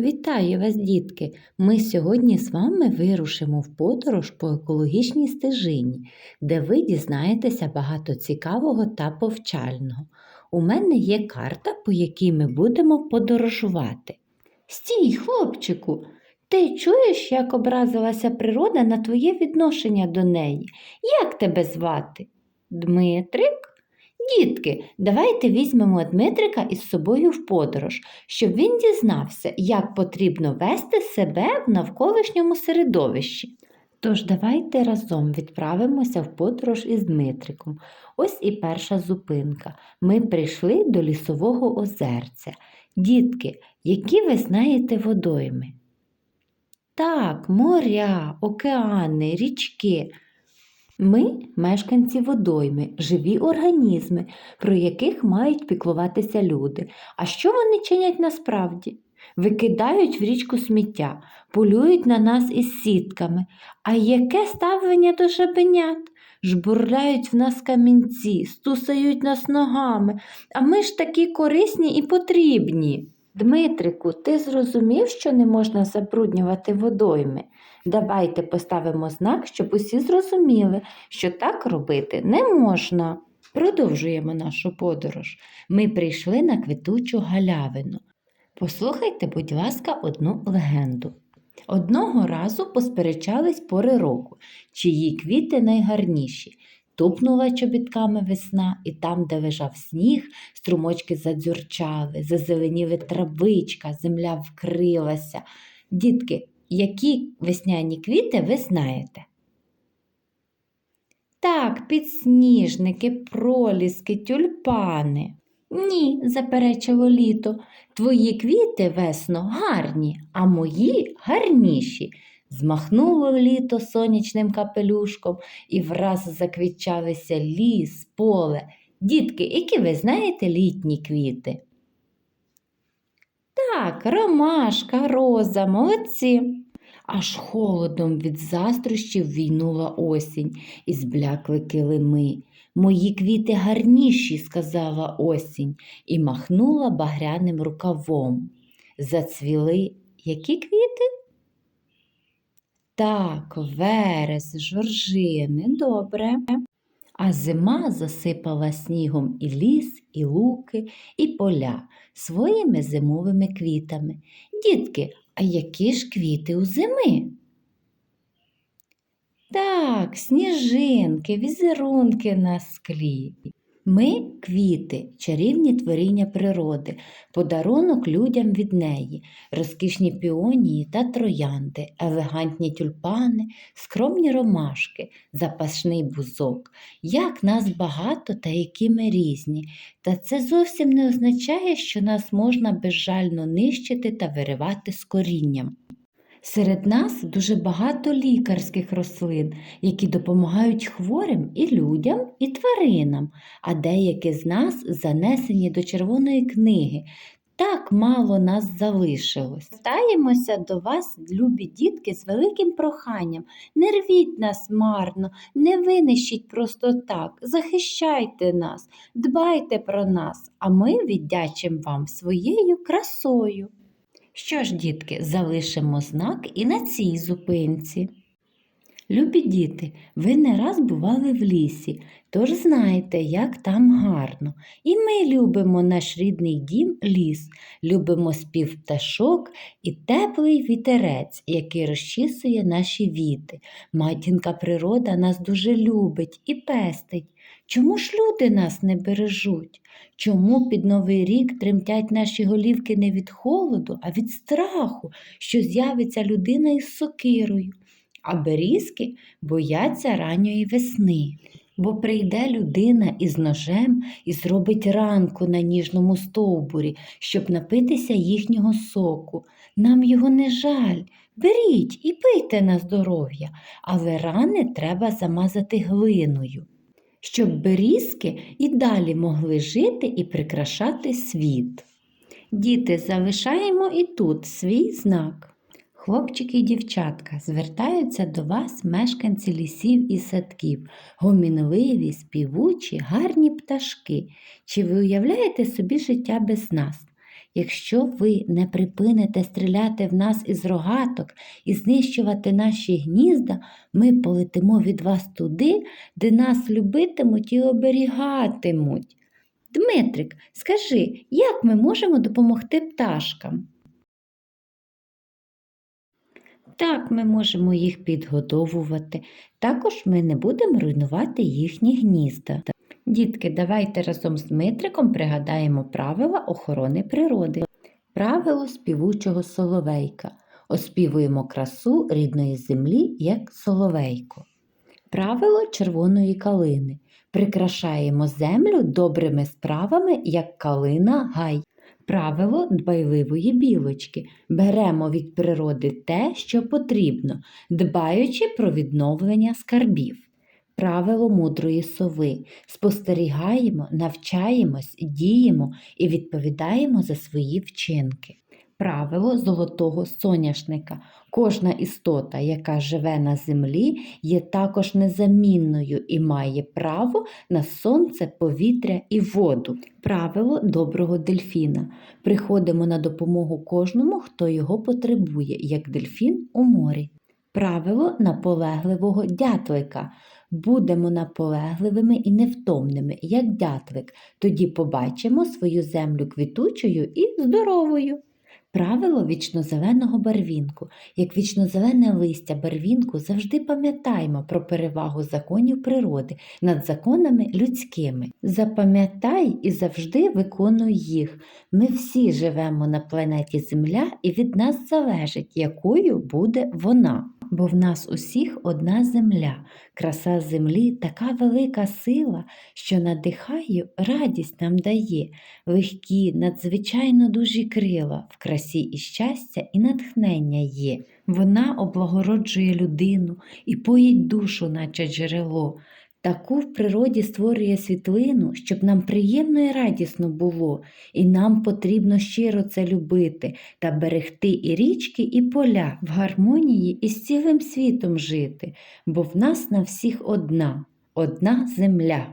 Вітаю вас, дітки! Ми сьогодні з вами вирушимо в подорож по екологічній стежині, де ви дізнаєтеся багато цікавого та повчального. У мене є карта, по якій ми будемо подорожувати. Стій, хлопчику! Ти чуєш, як образилася природа на твоє відношення до неї? Як тебе звати? Дмитрик? Дітки, давайте візьмемо Дмитрика із собою в подорож, щоб він дізнався, як потрібно вести себе в навколишньому середовищі. Тож давайте разом відправимося в подорож із Дмитриком. Ось і перша зупинка. Ми прийшли до лісового озерця. Дітки, які ви знаєте водойми? Так, моря, океани, річки. Ми мешканці водойми, живі організми, про яких мають піклуватися люди. А що вони чинять насправді? Викидають в річку сміття, полюють на нас із сітками. А яке ставлення до жабенят? Жбурляють в нас камінці, стусають нас ногами, а ми ж такі корисні і потрібні. Дмитрику, ти зрозумів, що не можна забруднювати водойми? Давайте поставимо знак, щоб усі зрозуміли, що так робити не можна. Продовжуємо нашу подорож. Ми прийшли на квітучу галявину. Послухайте, будь ласка, одну легенду. Одного разу посперечались пори року, чиї квіти найгарніші. Тупнула чобітками весна, і там, де лежав сніг, струмочки задзюрчали, зазеленіли травичка, земля вкрилася. Дітки, які весняні квіти ви знаєте? Так, підсніжники, проліски, тюльпани. Ні, заперечило літо. Твої квіти, весно, гарні, а мої гарніші. Змахнуло літо сонячним капелюшком і враз заквітчалися ліс, поле. Дітки, які ви знаєте літні квіти? Так, ромашка, роза, молодці. Аж холодом від заздрощів війнула осінь і зблякли килими. Мої квіти гарніші, сказала осінь, і махнула багряним рукавом. Зацвіли які квіти? Так, верес, жоржини, добре. А зима засипала снігом і ліс, і луки, і поля своїми зимовими квітами. Дітки, а які ж квіти у зими? Так, сніжинки, візерунки на склі. Ми квіти, чарівні творіння природи, подарунок людям від неї, розкішні піонії та троянди, елегантні тюльпани, скромні ромашки, запашний бузок. Як нас багато та які ми різні. Та це зовсім не означає, що нас можна безжально нищити та виривати з корінням. Серед нас дуже багато лікарських рослин, які допомагають хворим і людям, і тваринам, а деякі з нас занесені до Червоної книги. Так мало нас залишилось. Стаємося до вас, любі дітки, з великим проханням. Не рвіть нас марно, не винищіть просто так, захищайте нас, дбайте про нас, а ми віддячимо вам своєю красою. Що ж, дітки, залишимо знак і на цій зупинці. Любі діти, ви не раз бували в лісі, тож знаєте, як там гарно. І ми любимо наш рідний дім ліс, любимо спів пташок і теплий вітерець, який розчісує наші віти. Матінка природа нас дуже любить і пестить. Чому ж люди нас не бережуть? Чому під Новий рік тремтять наші голівки не від холоду, а від страху, що з'явиться людина із сокирою? А берізки бояться ранньої весни, бо прийде людина із ножем і зробить ранку на ніжному стовбурі, щоб напитися їхнього соку. Нам його не жаль. Беріть і пийте на здоров'я, але рани треба замазати глиною щоб берізки і далі могли жити і прикрашати світ. Діти, залишаємо і тут свій знак. Хлопчики і дівчатка звертаються до вас мешканці лісів і садків, гомінливі, співучі, гарні пташки. Чи ви уявляєте собі життя без нас? Якщо ви не припините стріляти в нас із рогаток і знищувати наші гнізда, ми полетимо від вас туди, де нас любитимуть і оберігатимуть. Дмитрик, скажи, як ми можемо допомогти пташкам? Так, ми можемо їх підгодовувати. Також ми не будемо руйнувати їхні гнізда. Дітки, давайте разом з Дмитриком пригадаємо правила охорони природи. Правило співучого соловейка. Оспівуємо красу рідної землі, як соловейко. Правило червоної калини. Прикрашаємо землю добрими справами, як калина гай. Правило дбайливої білочки. Беремо від природи те, що потрібно, дбаючи про відновлення скарбів. Правило мудрої сови. Спостерігаємо, навчаємось, діємо і відповідаємо за свої вчинки. Правило золотого соняшника. Кожна істота, яка живе на землі, є також незамінною і має право на сонце, повітря і воду. Правило доброго дельфіна. Приходимо на допомогу кожному, хто його потребує, як дельфін у морі. Правило наполегливого дятлика. Будемо наполегливими і невтомними, як дятлик, тоді побачимо свою землю квітучою і здоровою. Правило вічнозеленого барвінку. Як вічнозелене листя барвінку завжди пам'ятаємо про перевагу законів природи над законами людськими. Запам'ятай і завжди виконуй їх. Ми всі живемо на планеті Земля, і від нас залежить, якою буде вона. Бо в нас усіх одна земля, краса землі така велика сила, що надихає, радість нам дає, легкі, надзвичайно дужі крила, в красі і щастя, і натхнення є. Вона облагороджує людину і поїть душу, наче джерело. Таку в природі створює світлину, щоб нам приємно і радісно було, і нам потрібно щиро це любити та берегти і річки, і поля в гармонії із цілим світом жити, бо в нас на всіх одна, одна земля.